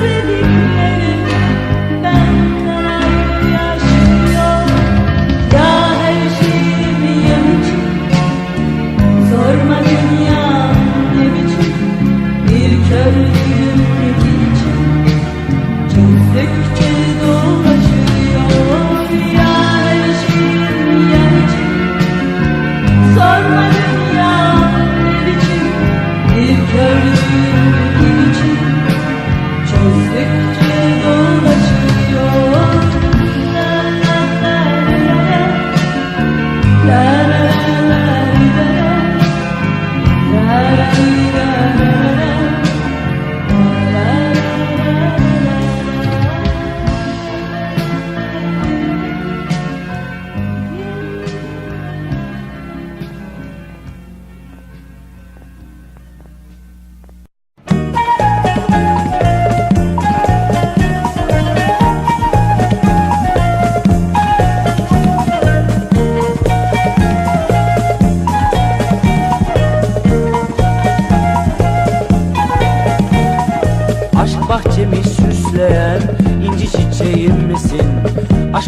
with you.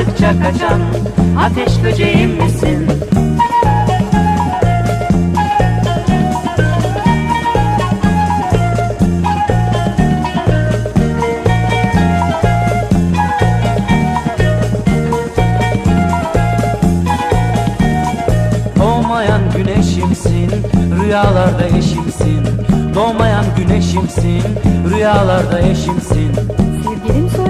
Kovaladıkça kaçan ateş böceğim misin? Doğmayan güneşimsin, rüyalarda eşimsin Doğmayan güneşimsin, rüyalarda eşimsin Sevgilim böceğim